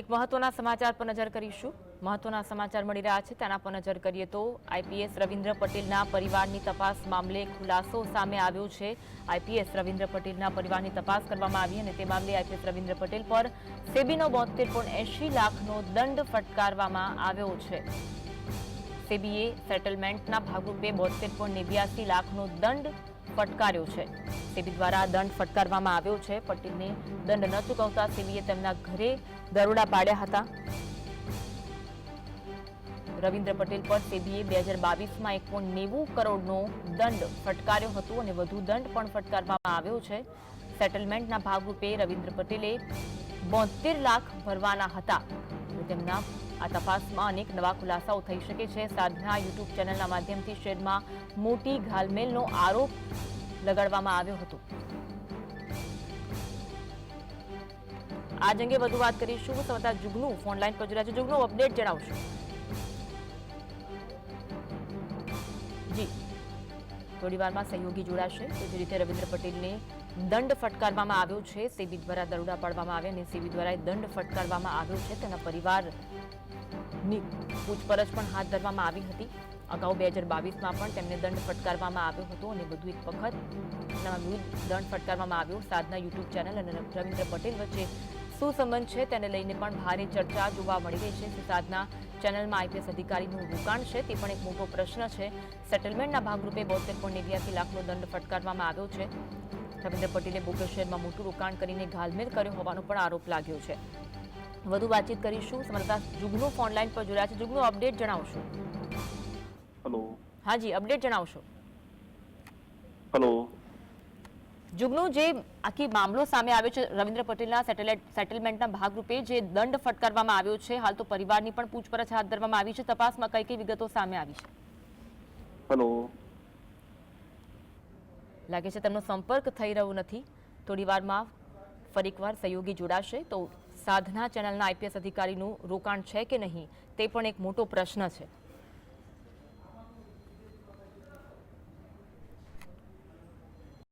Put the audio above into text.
એક મહત્વના સમાચાર પર નજર કરીશું. મહત્વના સમાચાર મળી રહ્યા છે, તેના પર નજર કરીએ તો આઈપીએસ રવિન્દ્ર પટેલના પરિવારની તપાસ મામલે ખુલાસો સામે આવ્યો છે. આઈપીએસ રવિન્દ્ર પટેલના પરિવારની તપાસ કરવામાં આવી અને તે મામલે આઈપીએસ રવિન્દ્ર પટેલ પર સેબીનો બોતેર પોઈન્ટ એંશી લાખનો દંડ ફટકારવામાં આવ્યો છે. સેબીએ સેટલમેન્ટના ભાગરૂપે બોતેર પોઈન્ટ નેવ્યાસી લાખનો દંડ ફટકાર્યો છે. સેબી દ્વારા દંડ ફટકારવામાં આવ્યો છે પટેલને દંડ ન ચૂકવતા સેબીએ તેમના ઘરે દરોડા પાડ્યા હતા. રવિન્દ્ર પટેલ પર સેબીએ બે હજાર બાવીસમાં એક પોઈન્ટ નેવું કરોડનો દંડ ફટકાર્યો હતો અને વધુ દંડ પણ ફટકારવામાં આવ્યો છે. સેટલમેન્ટના ભાગરૂપે રવિન્દ્ર પટેલે બોતેર લાખ ભરવાના હતા. અને તેમના આ તપાસમાં અનેક નવા ખુલાસાઓ થઈ શકે છે. સાધના યુટ્યુબ ચેનલના માધ્યમથી શેરમાં મોટી ઘાલમેલનો આરોપ લગાડવામાં આવ્યો હતો. આજ અંગે વધુ વાત કરીશું. સંવાદદાતા જુગનું ફોન લાઈન પર જોડાયા છે જુગનું અપડેટ જણાવશો. થોડી વારમાં સહયોગી જોડાશે. તે જ રીતે રવિન્દ્ર પટેલને દંડ ફટકારવામાં આવ્યો છે, સેબી દ્વારા દરોડા પાડવામાં આવ્યા અને સેબી દ્વારા દંડ ફટકારવામાં આવ્યો છે. તેના પરિવારની પૂછપરછ પણ હાથ ધરવામાં આવી હતી. અગાઉ બે હજાર બાવીસમાં પણ તેમને દંડ ફટકારવામાં આવ્યો હતો અને વધુ એક વખત વિરુદ્ધ દંડ ફટકારવામાં આવ્યો. સાધના યુટ્યુબ ચેનલ અને રવિન્દ્ર પટેલ વચ્ચે શું સંબંધ છે તેને લઈને પણ ભારે ચર્ચા જોવા મળી રહી છે. સુસાદના ચેનલમાં આઈપીએસ અધિકારીનું રોકાણ છે તે પણ એક મોટો પ્રશ્ન છે. સેટલમેન્ટના ભાગરૂપે બોતેર પોઈન્ટ નેવ્યાસી લાખનો દંડ ફટકારવામાં આવ્યો છે. રવિન્દ્ર પટેલે બોગસ શહેરમાં મોટું રોકાણ કરીને ઘાલમેલ કર્યો હોવાનો પણ આરોપ લાગ્યો છે. વધુ વાતચીત કરીશું. સમર્થા જુગનું ફોનલાઈન પર જોડાયા છે. જુગનું અપડેટ જણાવશો? હા હાજી અપડેટ જણાવશો. હલો. જુગનું જે આખી મામલો સામે આવ્યો છે રવિન્દ્ર પટેલના સેટેલાઇટ સેટલમેન્ટના ભાગરૂપે જે દંડ ફટકારવામાં આવ્યો છે હાલ તો પરિવારની પણ પૂછપરછ હાથ ધરવામાં આવી છે. તપાસમાં કઈ કઈ વિગતો સામે આવી છે? હેલો. લાગે છે તેમનો સંપર્ક થઈ રહ્યો નથી. થોડી વારમાં ફરી એકવાર સહયોગી જોડાશે તો સાધના ચેનલના આઈપીએસ અધિકારીનું રોકાણ છે કે નહીં તે પણ એક મોટો પ્રશ્ન છે.